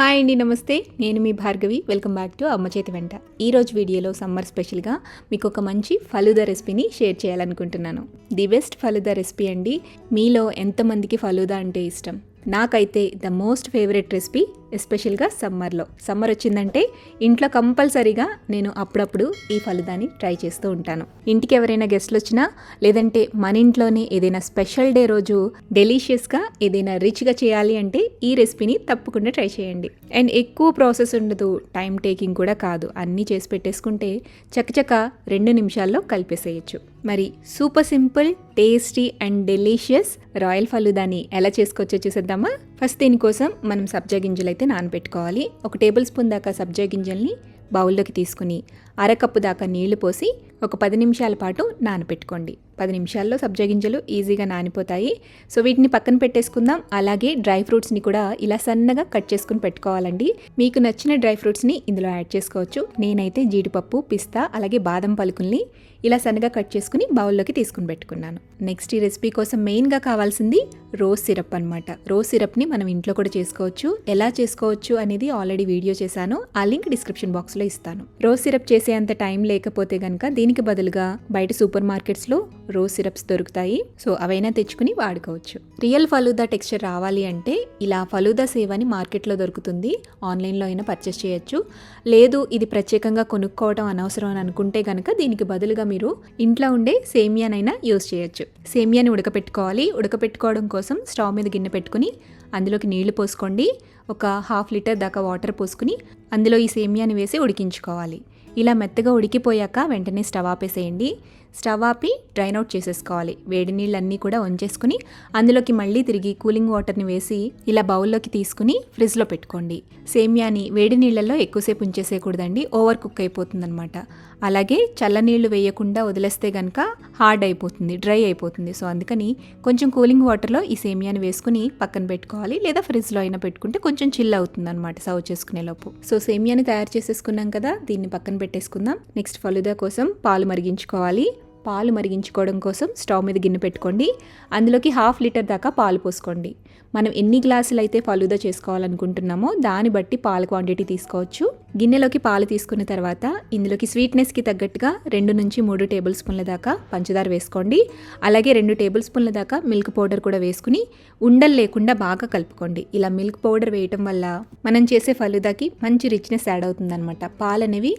Hi అండి నమస్తే. నేను మీ భార్గవి. వెల్కమ్ బ్యాక్ టు అమ్మ చేతి వెంట. ఈరోజు వీడియోలో సమ్మర్ స్పెషల్గా మీకు ఒక మంచి ఫలుదా రెసిపీని షేర్ చేయాలనుకుంటున్నాను. ది బెస్ట్ ఫలుదా రెసిపీ అండి. మీలో ఎంతమందికి ఫలూదా అంటే ఇష్టం? నాకైతే ద మోస్ట్ ఫేవరెట్ రెసిపీ ఎస్పెషల్గా సమ్మర్లో. సమ్మర్ వచ్చిందంటే ఇంట్లో కంపల్సరీగా నేను అప్పుడప్పుడు ఈ ఫలితాన్ని ట్రై చేస్తూ ఉంటాను. ఇంటికి ఎవరైనా గెస్ట్లు వచ్చినా లేదంటే మన ఇంట్లోనే ఏదైనా స్పెషల్ డే రోజు డెలీషియస్గా ఏదైనా రిచ్గా చేయాలి అంటే ఈ రెసిపీని తప్పకుండా ట్రై చేయండి. అండ్ ఎక్కువ ప్రాసెస్ ఉండదు టైం టేకింగ్ కూడా కాదు. అన్నీ చేసి పెట్టేసుకుంటే చకచక రెండు నిమిషాల్లో కలిపేసేయచ్చు. మరి super simple tasty and delicious royal ఫలుదాని ఎలా చేసుకోవచ్చో చూసేద్దామా? ఫస్ట్ దీనికోసం మనం సబ్జా గింజలు అయితే నానబెట్టుకోవాలి. ఒక టేబుల్ స్పూన్ దాకా సబ్జా గింజల్ని బౌల్లోకి తీసుకుని అరకప్పు దాకా నీళ్ళు పోసి ఒక పది నిమిషాల పాటు నానపెట్టుకోండి పది నిమిషాల్లో సబ్జా గింజలు ఈజీగా నానిపోతాయి. సో వీటిని పక్కన పెట్టేసుకుందాం. అలాగే డ్రై ఫ్రూట్స్ని కూడా ఇలా సన్నగా కట్ చేసుకుని పెట్టుకోవాలండి. మీకు నచ్చిన డ్రై ఫ్రూట్స్ని ఇందులో యాడ్ చేసుకోవచ్చు. నేనైతే జీడిపప్పు పిస్తా అలాగే బాదం పలుకుల్ని ఇలా సన్నగా కట్ చేసుకుని బౌల్లోకి తీసుకుని పెట్టుకున్నాను. నెక్స్ట్ ఈ రెసిపీ కోసం మెయిన్గా కావాల్సింది రోజ్ సిరప్ అనమాట రోజ్ సిరప్ని మనం ఇంట్లో కూడా చేసుకోవచ్చు. ఎలా చేసుకోవచ్చు అనేది ఆల్రెడీ వీడియో చేశాను. ఆ లింక్ డిస్క్రిప్షన్ బాక్స్లో ఇస్తాను. రోజ్ సిరప్ చేసే అంత టైం లేకపోతే కనుక దీనికి బదులుగా బయట సూపర్ మార్కెట్స్లో రోజ్ సిరప్స్ దొరుకుతాయి. సో అవైనా తెచ్చుకుని వాడుకోవచ్చు. రియల్ ఫలూదా టెక్స్చర్ రావాలి అంటే ఇలా ఫలూదా సేవ్ అని మార్కెట్లో దొరుకుతుంది. ఆన్లైన్లో అయినా పర్చేస్ చేయొచ్చు. లేదు ఇది ప్రత్యేకంగా కొనుక్కోవడం అనవసరం అని అనుకుంటే కనుక దీనికి బదులుగా మీరు ఇంట్లో ఉండే సేమియానైనా యూస్ చేయొచ్చు. సేమియాని ఉడకపెట్టుకోవాలి. ఉడకపెట్టుకోవడం కోసం స్టవ్ మీద గిన్నె పెట్టుకుని అందులోకి నీళ్ళు పోసుకోండి. ఒక హాఫ్ లీటర్ దాకా వాటర్ పోసుకుని అందులో ఈ సేమియాని వేసి ఉడికించుకోవాలి. ఇలా మెత్తగా ఉడికిపోయాక వెంటనే స్టవ్ ఆపేసేయండి. స్టవ్ ఆపి డ్రైన్ అవుట్ చేసేసుకోవాలి. వేడి నీళ్ళన్నీ కూడా వంచేసుకుని అందులోకి మళ్ళీ తిరిగి కూలింగ్ వాటర్ని వేసి ఇలా బౌల్లోకి తీసుకుని ఫ్రిడ్జ్లో పెట్టుకోండి. సేమియాని వేడి నీళ్ళల్లో ఎక్కువసేపు ఉంచేసేయకూడదండి. Over cook అయిపోతుందన్నమాట. అలాగే చల్లనీళ్ళు వేయకుండా వదిలేస్తే కనుక హార్డ్ అయిపోతుంది డ్రై అయిపోతుంది. సో అందుకని కొంచెం కూలింగ్ వాటర్లో ఈ సేమియాని వేసుకుని పక్కన పెట్టుకోవాలి. లేదా ఫ్రిడ్జ్లో అయినా పెట్టుకుంటే కొంచెం చిల్ అవుతుంది అనమాట సర్వ్ చేసుకునే లోపు. సో సేమియాని తయారు చేసేసుకున్నాం కదా దీన్ని పక్కన పెట్టేసుకుందాం. నెక్స్ట్ ఫలుదా కోసం పాలు మరిగించుకోవాలి. పాలు మరిగించుకోవడం కోసం స్టవ్ మీద గిన్నె పెట్టుకోండి. అందులోకి హాఫ్ లీటర్ దాకా పాలు పోసుకోండి. మనం ఎన్ని గ్లాసులు అయితే ఫలుదా చేసుకోవాలనుకుంటున్నామో దాన్ని బట్టి పాల క్వాంటిటీ తీసుకోవచ్చు. గిన్నెలోకి పాలు తీసుకున్న తర్వాత ఇందులోకి స్వీట్నెస్కి తగ్గట్టుగా రెండు నుంచి మూడు టేబుల్ స్పూన్ల దాకా పంచదార వేసుకోండి. అలాగే రెండు టేబుల్ స్పూన్ల దాకా మిల్క్ పౌడర్ కూడా వేసుకుని ఉండలు లేకుండా బాగా కలుపుకోండి. ఇలా మిల్క్ పౌడర్ వేయటం వల్ల మనం చేసే ఫలుదాకి మంచి రిచ్నెస్ యాడ్ అవుతుందన్నమాట. పాలు అనేవి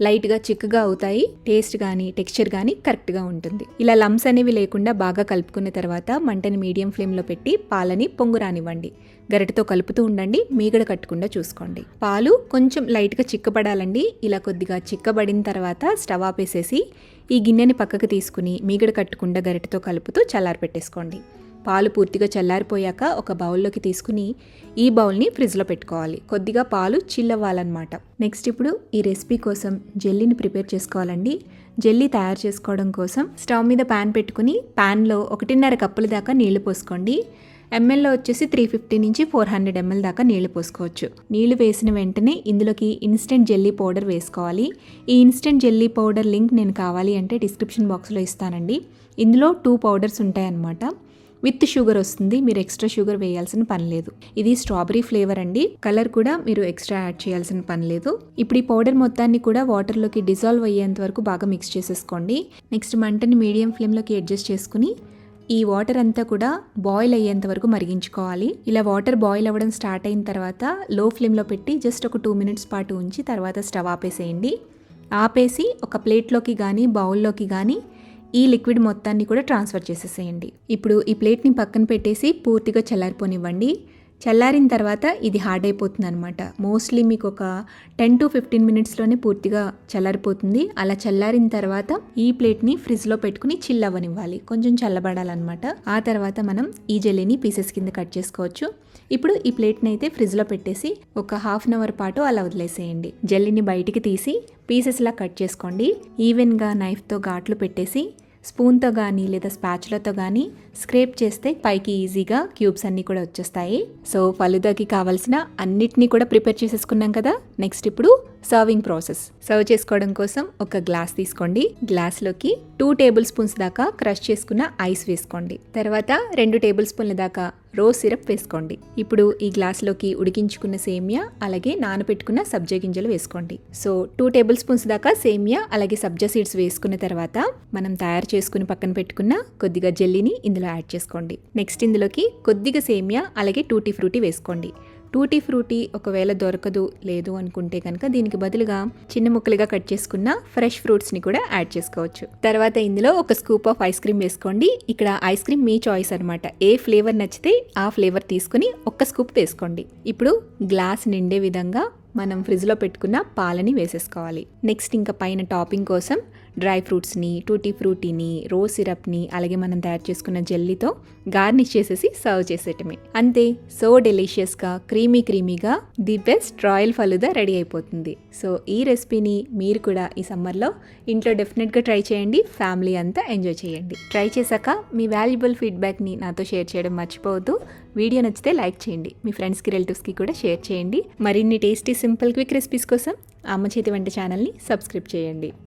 లైట్గా చిక్కగా అవుతాయి. టేస్ట్ కానీ టెక్స్చర్ కానీ కరెక్ట్గా ఉంటుంది. ఇలా లమ్స్ అనేవి లేకుండా బాగా కలుపుకున్న తర్వాత మంటని మీడియం ఫ్లేమ్లో పెట్టి పాలని పొంగు రానివ్వండి. గరిటతో కలుపుతూ ఉండండి. మీగడ కట్టకుండా చూసుకోండి. పాలు కొంచెం లైట్గా చిక్కబడాలండి. ఇలా కొద్దిగా చిక్కబడిన తర్వాత స్టవ్ ఆపేసేసి ఈ గిన్నెని పక్కకు తీసుకుని మీగడ కట్టకుండా గరిటతో కలుపుతూ చల్లారి పెట్టేసుకోండి పాలు పూర్తిగా చల్లారిపోయాక ఒక బౌల్లోకి తీసుకుని ఈ బౌల్ని ఫ్రిడ్జ్లో పెట్టుకోవాలి. కొద్దిగా పాలు చిల్లవ్వాలన్నమాట. నెక్స్ట్ ఇప్పుడు ఈ రెసిపీ కోసం జెల్లీని ప్రిపేర్ చేసుకోవాలండి. జెల్లీ తయారు చేసుకోవడం కోసం స్టవ్ మీద ప్యాన్ పెట్టుకుని ప్యాన్లో ఒకటిన్నర కప్పుల దాకా నీళ్ళు పోసుకోండి. ఎంఎల్లో వచ్చేసి త్రీ ఫిఫ్టీ నుంచి ఫోర్ హండ్రెడ్ ఎంఎల్ దాకా నీళ్ళు పోసుకోవచ్చు. నీళ్ళు వేసిన వెంటనే ఇందులోకి ఇన్స్టెంట్ జెల్లీ పౌడర్ వేసుకోవాలి. ఈ ఇన్స్టెంట్ జెల్లీ పౌడర్ లింక్ నేను కావాలి అంటే డిస్క్రిప్షన్ బాక్స్లో ఇస్తానండి. ఇందులో టూ పౌడర్స్ ఉంటాయన్నమాట. విత్ షుగర్ వస్తుంది మీరు ఎక్స్ట్రా షుగర్ వేయాల్సిన పని లేదు. ఇది స్ట్రాబెరీ ఫ్లేవర్ అండి. కలర్ కూడా మీరు ఎక్స్ట్రా యాడ్ చేయాల్సిన పని లేదు. ఇప్పుడు ఈ పౌడర్ మొత్తాన్ని కూడా వాటర్లోకి డిజాల్వ్ అయ్యేంత వరకు బాగా మిక్స్ చేసేసుకోండి. నెక్స్ట్ మంటని మీడియం ఫ్లేమ్లోకి అడ్జస్ట్ చేసుకుని ఈ వాటర్ అంతా కూడా బాయిల్ అయ్యేంత వరకు మరిగించుకోవాలి. ఇలా వాటర్ బాయిల్ అవ్వడం స్టార్ట్ అయిన తర్వాత లో ఫ్లేమ్లో పెట్టి జస్ట్ ఒక టూ మినిట్స్ పాటు ఉంచి తర్వాత స్టవ్ ఆపేసేయండి. ఆపేసి ఒక ప్లేట్లోకి కానీ బౌల్లోకి కానీ ఈ లిక్విడ్ మొత్తాన్ని కూడా ట్రాన్స్ఫర్ చేసేసేయండి. ఇప్పుడు ఈ ప్లేట్ని పక్కన పెట్టేసి పూర్తిగా చల్లారిపోనివ్వండి. చల్లారిన తర్వాత ఇది హార్డ్ అయిపోతుంది అనమాట మోస్ట్లీ మీకు ఒక టెన్ టు ఫిఫ్టీన్ మినిట్స్లోనే పూర్తిగా చల్లారిపోతుంది. అలా చల్లారిన తర్వాత ఈ ప్లేట్ని ఫ్రిడ్జ్లో పెట్టుకుని చిల్ అవ్వనివ్వాలి. కొంచెం చల్లబడాలన్నమాట. ఆ తర్వాత మనం ఈ జెల్లీని పీసెస్ కింద కట్ చేసుకోవచ్చు. ఇప్పుడు ఈ ప్లేట్ని అయితే ఫ్రిడ్జ్లో పెట్టేసి ఒక హాఫ్ అన్ అవర్ పాటు అలా వదిలేసేయండి. జెల్లీని బయటికి తీసి పీసెస్లా కట్ చేసుకోండి. ఈవెన్గా నైఫ్తో ఘాట్లు పెట్టేసి స్పూన్తో కానీ లేదా స్పాచులతో కానీ స్క్రేప్ చేస్తే పైకి ఈజీగా క్యూబ్స్ అన్నీ కూడా వచ్చేస్తాయి. సో ఫలుదాకి కావాల్సిన అన్నిటినీ కూడా ప్రిపేర్ చేసేసుకున్నాం కదా? నెక్స్ట్ ఇప్పుడు సర్వింగ్ ప్రాసెస్ సర్వ్ చేసుకోవడం కోసం ఒక గ్లాస్ తీసుకోండి. గ్లాస్లోకి టూ టేబుల్ స్పూన్స్ దాకా క్రష్ చేసుకున్న ఐస్ వేసుకోండి. తర్వాత రెండు టేబుల్ స్పూన్ల దాకా రోజ్ సిరప్ వేసుకోండి. ఇప్పుడు ఈ గ్లాస్లోకి ఉడికించుకున్న సేమియా అలాగే నానబెట్టుకున్న సబ్జా గింజలు వేసుకోండి. సో టూ టేబుల్ స్పూన్స్ దాకా సేమియా అలాగే సబ్జా సీడ్స్ వేసుకున్న తర్వాత మనం తయారు చేసుకుని పక్కన పెట్టుకున్న కొద్దిగా జెల్లీని ఇందులో యాడ్ చేసుకోండి. నెక్స్ట్ ఇందులోకి కొద్దిగా సేమియా అలాగే టూటీ ఫ్రూటీ వేసుకోండి. టూటీ ఫ్రూటీ ఒకవేళ దొరకదు లేదు అనుకుంటే కనుక దీనికి బదులుగా చిన్న ముక్కలుగా కట్ చేసుకున్న ఫ్రెష్ ఫ్రూట్స్ని కూడా యాడ్ చేసుకోవచ్చు. తర్వాత ఇందులో ఒక స్కూప్ ఆఫ్ ఐస్ క్రీమ్ వేసుకోండి. ఇక్కడ ఐస్ క్రీమ్ మీ చాయిస్ అనమాట ఏ ఫ్లేవర్ నచ్చితే ఆ ఫ్లేవర్ తీసుకుని ఒక్క స్కూప్ వేసుకోండి. ఇప్పుడు గ్లాస్ నిండే విధంగా మనం ఫ్రిడ్జ్లో పెట్టుకున్న పాలని వేసేసుకోవాలి. నెక్స్ట్ ఇంకా పైన టాపింగ్ కోసం డ్రై ఫ్రూట్స్ని టూటీ ఫ్రూటీని రోజ్ సిరప్ని అలాగే మనం తయారు చేసుకున్న జెల్లీతో గార్నిష్ చేసేసి సర్వ్ చేసేయటమే. అంతే సో డెలిషియస్గా creamy క్రీమీగా the best royal falooda ready అయిపోతుంది. సో ఈ రెసిపీని మీరు కూడా ఈ సమ్మర్లో ఇంట్లో డెఫినెట్గా ట్రై చేయండి ఫ్యామిలీ అంతా ఎంజాయ్ చేయండి. ట్రై చేశాక మీ వాల్యుబుల్ ఫీడ్బ్యాక్ని నాతో షేర్ చేయడం మర్చిపోవద్దు. వీడియో నచ్చితే లైక్ చేయండి. మీ ఫ్రెండ్స్కి రిలేటివ్స్కి కూడా షేర్ చేయండి. మరిన్ని టేస్టీ సింపుల్ క్విక్ రెసిపీస్ కోసం అమ్మ చేతి వంట ఛానల్ని సబ్స్క్రైబ్ చేయండి.